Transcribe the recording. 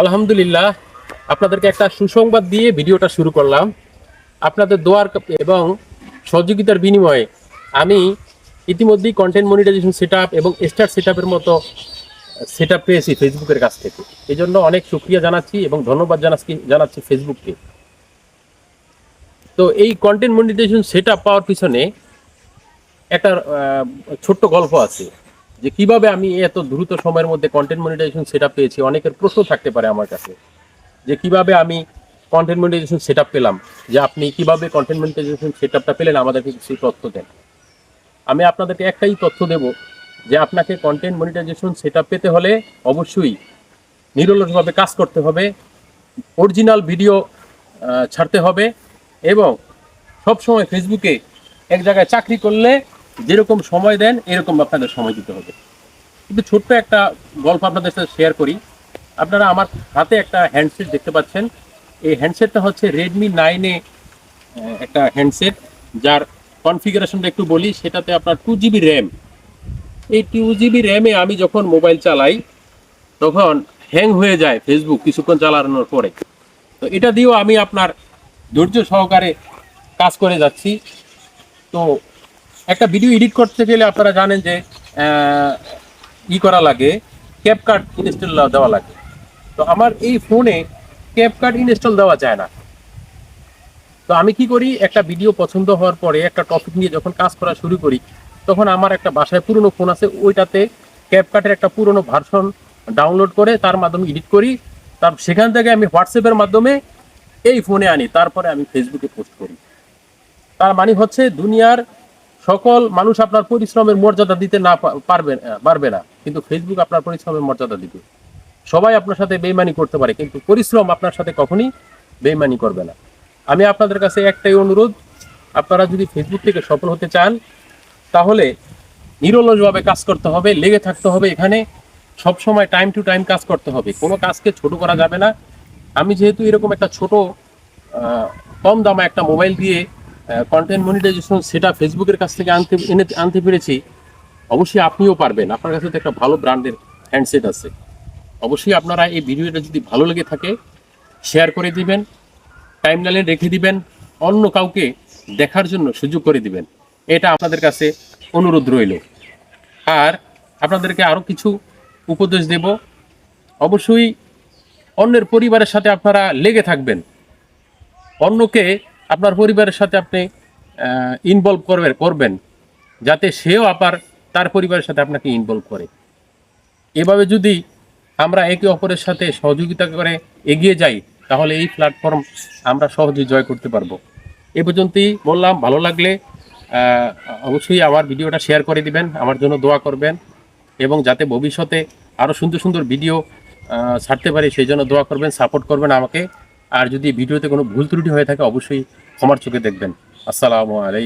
আলহামদুলিল্লাহ, আপনাদেরকে একটা সুসংবাদ দিয়ে ভিডিওটা শুরু করলাম। আপনাদের দোয়ার এবং সহযোগিতার বিনিময়ে আমি ইতিমধ্যেই কন্টেন্ট মনিটাইজেশন সেট এবং স্টার সেট মতো সেট পেয়েছি ফেসবুকের কাছ থেকে। এই জন্য অনেক সুক্রিয়া জানাচ্ছি এবং ধন্যবাদ জানাচ্ছি জানাচ্ছি ফেসবুককে তো এই কন্টেন্ট মনিটাইজেশন সেট পাওয়ার পিছনে একটা ছোট্ট গল্প আছে। যে কীভাবে আমি এত দ্রুত সময়ের মধ্যে কন্টেন্ট মনিটাইজেশন সেট পেয়েছি, অনেকের প্রশ্ন থাকতে পারে আমার কাছে। যে কীভাবে আমি কন্টেন্ট মনিটাইজেশন সেট পেলাম, যে আপনি কীভাবে কন্টেন্ট মনিটাইজেশন সেট আপটা পেলেন, আমাদেরকে কিছু তথ্য দেন। আমি আপনাদেরকে একটাই তথ্য দেব, যে আপনাকে কন্টেন্ট মনিটাইজেশন সেট পেতে হলে অবশ্যই নিরলসভাবে কাজ করতে হবে অরিজিনাল ভিডিও ছাড়তে হবে এবং সবসময় ফেসবুকে এক জায়গায় চাকরি করলে যেরকম সময় দেন, এরকম আপনাদের সময় দিতে হবে। কিন্তু ছোট্ট একটা গল্প আপনাদের সাথে শেয়ার করি। আপনারা আমার হাতে একটা হ্যান্ডসেট দেখতে পাচ্ছেন। এই হ্যান্ডসেটটা হচ্ছে রেডমি নাইনে একটা হ্যান্ডসেট যার কনফিগারেশনটা একটু বলি, সেটাতে আপনার টু জিবি র্যাম এই টু জিবি র্যামে আমি যখন মোবাইল চালাই, তখন হ্যাং হয়ে যায় ফেসবুক কিছুক্ষণ চালানোর পরে। তো এটা দিয়েও আমি আপনার ধৈর্য সহকারে কাজ করে যাচ্ছি। তো একটা ভিডিও এডিট করতে গেলে আপনারা জানেন যে ই করা লাগে ক্যাপকাট ইনস্টল দেওয়া লাগে। তো আমার এই ফোনে ক্যাপকাট ইনস্টল দেওয়া যায় না। তো আমি কি করি, একটা ভিডিও পছন্দ হওয়ার পরে একটা টপিক নিয়ে যখন কাজ করা শুরু করি, তখন আমার একটা বাসায় পুরনো ফোন আছে, ওইটাতে ক্যাপকাটের একটা পুরনো ভার্সন ডাউনলোড করে তার মাধ্যমে এডিট করি। তার সেখান থেকে আমি হোয়াটসঅ্যাপের মাধ্যমে এই ফোনে আনি, তারপরে আমি ফেসবুকে পোস্ট করি। তার মানে হচ্ছে দুনিয়ার সকল মানুষ আপনার পরিশ্রমের মর্যাদা দিতে না পারবে পারবে না। কিন্তু ফেসবুক আপনার পরিশ্রমের মর্যাদা দিবে। সবাই আপনার সাথে বেইমানি করতে পারে, কিন্তু পরিশ্রম আপনার সাথে কখনই বেইমানি করবে না। আমি আপনাদের কাছে একটাই অনুরোধ, আপনারা যদি ফেসবুক থেকে সফল হতে চান, তাহলে নিরলসভাবে কাজ করতে হবে, লেগে থাকতে হবে এখানে। সব সময় টাইম টু টাইম কাজ করতে হবে। কোনো কাজকে ছোট করা যাবে না। আমি যেহেতু এরকম একটা ছোট কম দামে একটা মোবাইল দিয়ে কন্টেন্ট মনিটাইজেশন সেটা ফেসবুকের কাছ থেকে আনতে, এনে, আনতে পেরেছি, অবশ্যই আপনিও পারবেন। আপনার কাছে তো একটা ভালো ব্র্যান্ডের হ্যান্ডসেট আছে। অবশ্যই আপনারা এই ভিডিওটা যদি ভালো লেগে থাকে শেয়ার করে দিবেন টাইম লাইনে রেখে দিবেন, অন্য কাউকে দেখার জন্য সুযোগ করে দিবেন। এটা আপনাদের কাছে অনুরোধ রইল। আর আপনাদেরকে আরও কিছু উপদেশ দেব। অবশ্যই অন্যের পরিবারের সাথে আপনারা লেগে থাকবেন। অন্যকে আপনার পরিবারের সাথে আপনি ইনভলভ করবেন করবেন, যাতে সেও আবার তার পরিবারের সাথে আপনাকে ইনভলভ করে। এভাবে যদি আমরা একে অপরের সাথে সহযোগিতা করে এগিয়ে যাই, তাহলে এই প্ল্যাটফর্ম আমরা সহজে জয় করতে পারব। এ পর্যন্তই বললাম, ভালো লাগলে অবশ্যই আমার ভিডিওটা শেয়ার করে দিবেন, আমার জন্য দোয়া করবেন, এবং যাতে ভবিষ্যতে আরও সুন্দর সুন্দর ভিডিও ছাড়তে পারি, সেই জন্য দোয়া করবেন সাপোর্ট করবেন আমাকে। আর যদি ভিডিওতে কোনো ভুল ত্রুটি হয়ে থাকে অবশ্যই আমার চোখে দেখবেন। আসসালামু আলাইকুম।